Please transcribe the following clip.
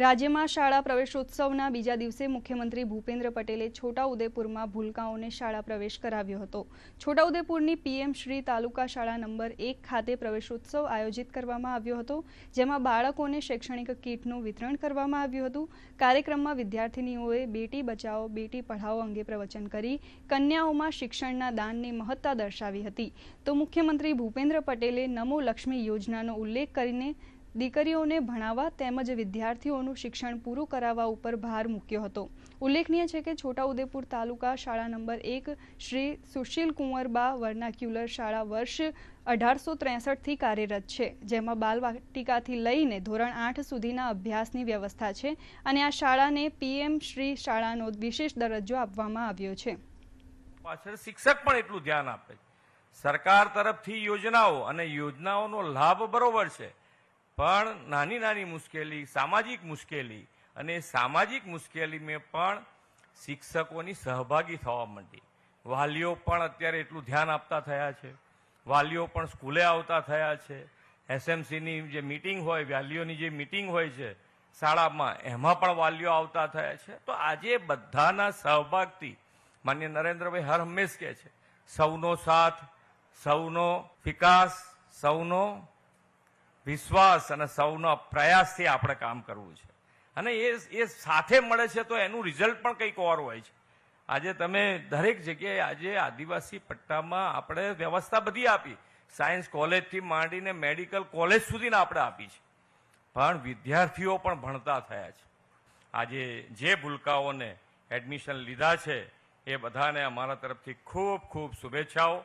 રાજ્યમાં શાળા પ્રવેશોત્સવના બીજા દિવસે મુખ્યમંત્રી ભૂપેન્દ્ર પટેલે છોટાઉદેપુરમાં ભૂલકાઓને શાળા પ્રવેશ કરાવ્યો હતો. છોટાઉદેપુરની પીએમ શ્રી તાલુકા શાળા નંબર એક ખાતે પ્રવેશોત્સવ આયોજિત કરવામાં આવ્યો હતો, જેમાં બાળકોને શૈક્ષણિક કીટનું વિતરણ કરવામાં આવ્યું હતું. કાર્યક્રમમાં વિદ્યાર્થિનીઓએ બેટી બચાવો, બેટી પઢાઓ અંગે પ્રવચન કરી, કન્યાઓમાં શિક્ષણના દાનની મહત્તા દર્શાવી હતી. તો મુખ્યમંત્રી ભૂપેન્દ્ર પટેલે નમો લક્ષ્મી યોજનાનો ઉલ્લેખ કરીને દીકરીઓને ભણાવવા તેમજ વિદ્યાર્થીઓનું શિક્ષણ પૂરું કરાવવા ઉપર ભાર મૂક્યો હતો. ઉલ્લેખનીય છે કે છોટાઉદેપુર તાલુકા શાળા નંબર એક શ્રી સુશીલ કુંવરબા વર્નાક્યુલર શાળા વર્ષ અઢારસો ત્રેસઠથી કાર્યરત છે, જેમાં બાલવાટિકાથી લઈને ધોરણ આઠ સુધીના અભ્યાસની વ્યવસ્થા છે અને આ શાળાને પીએમ શ્રી શાળાનો વિશેષ દરજ્જો આપવામાં આવ્યો છે. પાછળ શિક્ષક પણ એટલું ધ્યાન આપે સરકાર તરફથી યોજનાઓ અને યોજનાઓનો લાભ બરોબર છે. પણ નાની નાની મુશ્કેલી, સામાજિક મુશ્કેલી અને સામાજિક મુશ્કેલીમાં પણ શિક્ષકોની સહભાગી થવા માંડી. વાલીઓ પણ અત્યારે એટલું ધ્યાન આપતા થયા છે. વાલીઓ પણ સ્કૂલે આવતા થયા છે. એસએમસીની જે મિટિંગ હોય, વાલીઓની જે મિટિંગ હોય છે, શાળામાં, એમાં પણ વાલીઓ આવતા થયા છે. તો આજે બધાના સહભાગથી માન્ય નરેન્દ્રભાઈ હર હંમેશ કહે છે, સૌનો સાથ, સૌનો વિકાસ, સૌનો વિશ્વાસ અને સૌનો પ્રયાસથી આપણે કામ કરવું છે. અને એ એ સાથે મળે છે તો એનું રિઝલ્ટ પણ કંઈક ઓર હોય છે. આજે તમે દરેક જગ્યાએ આજે આદિવાસી પટ્ટામાં આપણે વ્યવસ્થા બધી આપી. સાયન્સ કોલેજથી માંડીને મેડિકલ કોલેજ સુધીને આપણે આપી છે. પણ વિદ્યાર્થીઓ પણ ભણતા થયા છે. આજે જે ભૂલકાઓને એડમિશન લીધા છે, એ બધાને અમારા તરફથી ખૂબ ખૂબ શુભેચ્છાઓ.